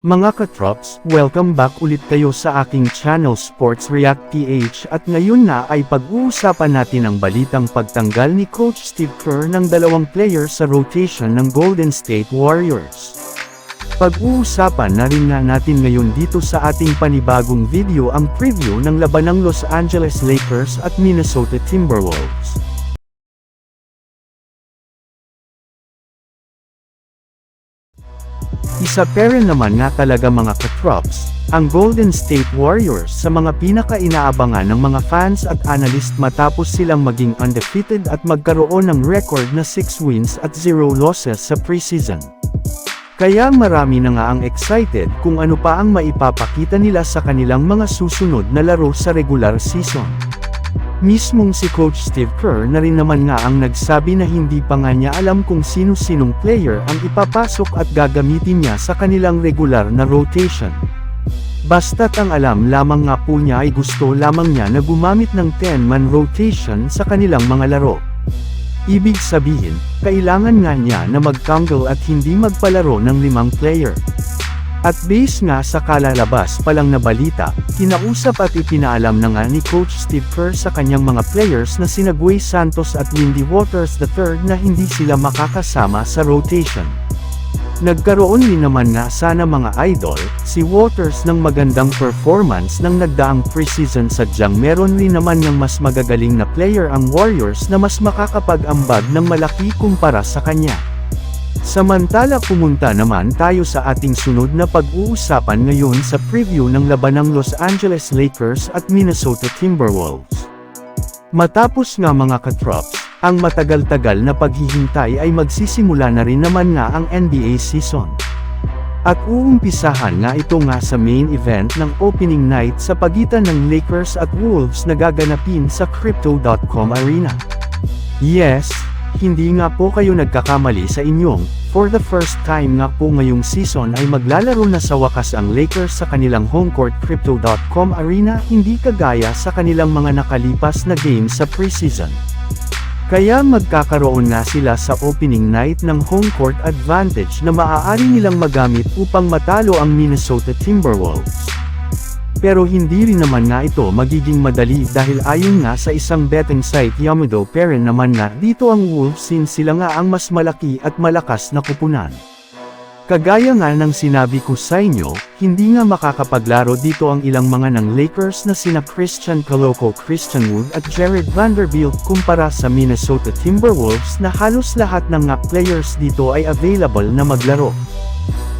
Mga katrops, welcome back ulit kayo sa aking channel Sports React PH at ngayon na ay pag-uusapan natin ang balitang pagtanggal ni Coach Steve Kerr ng dalawang player sa rotation ng Golden State Warriors. Pag-uusapan na rin nga natin ngayon dito sa ating panibagong video ang preview ng labanang Los Angeles Lakers at Minnesota Timberwolves. Isa rin naman nga talaga mga katrops, ang Golden State Warriors sa mga pinaka-inaabangan ng mga fans at analyst matapos silang maging undefeated at magkaroon ng record na 6 wins at 0 losses sa preseason. Kaya marami na nga ang excited kung ano pa ang maipapakita nila sa kanilang mga susunod na laro sa regular season. Mismong si Coach Steve Kerr na rin naman nga ang nagsabi na hindi pa nga niya alam kung sino-sinong player ang ipapasok at gagamitin niya sa kanilang regular na rotation. Basta't ang alam lamang nga po niya ay gusto lamang niya na gumamit ng 10-man rotation sa kanilang mga laro. Ibig sabihin, kailangan nga niya na magtangle at hindi magpalaro ng limang player. At base nga sa kalalabas pa lang na balita, kinausap at ipinaalam na nga ni Coach Steve Kerr sa kanyang mga players na sina Guy Santos at Windy Waters III na hindi sila makakasama sa rotation. Nagkaroon din naman nga sana mga idol, si Waters ng magandang performance ng nagdaang preseason sadyang meron rin naman ng mas magagaling na player ang Warriors na mas makakapag-ambag ng malaki kumpara sa kanya. Samantala pumunta naman tayo sa ating sunod na pag-uusapan ngayon sa preview ng labanang Los Angeles Lakers at Minnesota Timberwolves. Matapos nga mga katrops, ang matagal-tagal na paghihintay ay magsisimula na rin naman nga ang NBA season. At uumpisahan nga ito nga sa main event ng opening night sa pagitan ng Lakers at Wolves na gaganapin sa Crypto.com Arena. Yes, hindi nga po kayo nagkakamali sa inyong, for the first time nga po ngayong season ay maglalaro na sa wakas ang Lakers sa kanilang home court Crypto.com Arena hindi kagaya sa kanilang mga nakalipas na games sa preseason. Kaya magkakaroon nga sila sa opening night ng home court advantage na maaari nilang magamit upang matalo ang Minnesota Timberwolves. Pero hindi rin naman nga ito magiging madali dahil ayon nga sa isang betting site Yamido Peren naman nga dito ang Wolves since sila nga ang mas malaki at malakas na kupunan. Kagaya nga ng sinabi ko sa inyo, hindi nga makakapaglaro dito ang ilang mga ng Lakers na sina Christian Coloco Christian Wood at Jared Vanderbilt kumpara sa Minnesota Timberwolves na halos lahat ng nga players dito ay available na maglaro.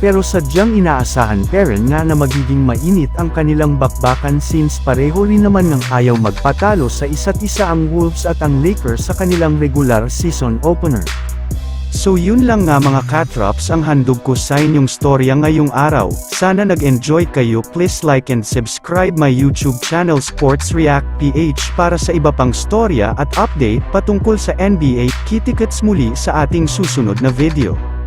Pero sadyang inaasahan pa rin nga na magiging mainit ang kanilang bakbakan since pareho rin naman ng ayaw magpatalo sa isa't isa ang Wolves at ang Lakers sa kanilang regular season opener. So yun lang nga mga katrops ang handog ko sa inyong storya ngayong araw. Sana nag-enjoy kayo please like and subscribe my YouTube channel Sports React PH para sa iba pang storya at update patungkol sa NBA. Kitikets muli sa ating susunod na video.